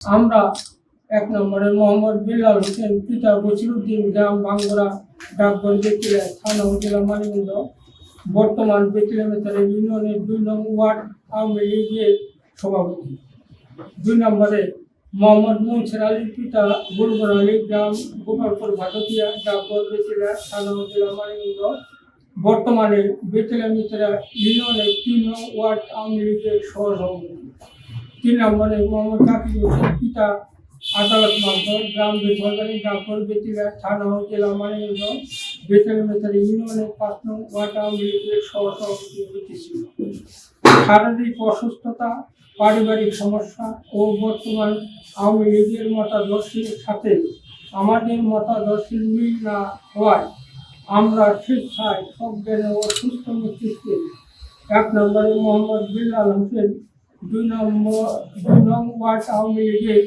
আমরা এক নম্বরে মোহাম্মদ বিল্লাল হোসেন, পিতা বছিরুদ্দিন গ্রাম বাঙ্গুরা ডাকঘর বেতিলা থানা জেলা মানিকগঞ্জ বর্তমান বেতিলা মেতারে ইউনিয়নের দুই নং ওয়ার্ড, আওয়ামী লীগের সভাপতি। দুই নম্বরে মোহাম্মদ মুনসির আলীর পিতা বুলবুল আলী গ্রাম, গোপালপুর ভাটকিয়া ডাকঘর বেতিলা থানা জেলা মানিকগঞ্জ বর্তমানে বেতিলা মিত্রা ইউনিয়নের তিন নং ওয়ার্ড, আওয়ামী লীগের সহসভাপতি। তিন নম্বরে মোহাম্মদ জাকির হোসেন পিতা। আদালত মাধ্যম গ্রাম বেসরকারি থানা, জেলা মানিকগঞ্জ বেতন মেতারি ইউনিয়নের পাঁচ নং ওয়ার্ড আওয়ামী সহসভাপতি হইতেছিল শারীরিক অসুস্থতা, পারিবারিক সমস্যা ও বর্তমান আওয়ামী লীগের মতাদর্শীর সাথে আমাদের মতাদর্শের মিল না হওয়ায় আমরা স্বেচ্ছায় সজ্ঞানে ও সুস্থ মস্তিষ্কে এক নম্বরে মোহাম্মদ বিল্লাল হোসেন দুই নম্বর দুই নং ওয়ার্ড আওয়ামী লীগের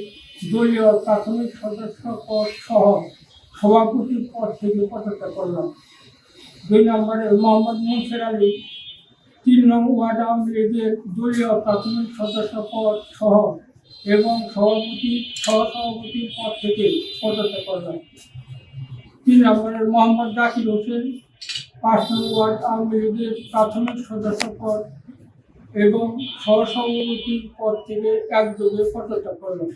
দলীয় প্রাথমিক সদস্য পদ সহ সভাপতি পদ থেকে পদত্যাগ করলাম। দুই নম্বরে মোহাম্মদ মুনসির আলী, তিন নং ওয়ার্ড আওয়ামী লীগের দলীয় প্রাথমিক সদস্য পদ সহ এবং সভাপতি সহসভাপতির পদ থেকে পদত্যাগ করলাম। তিন নম্বরে মোহাম্মদ জাকির হোসেন, পাঁচ নং ওয়ার্ড আওয়ামী লীগের প্রাথমিক সদস্য পদ এবং সহসভাপতির পদ থেকে একযোগে পদত্যাগ করলাম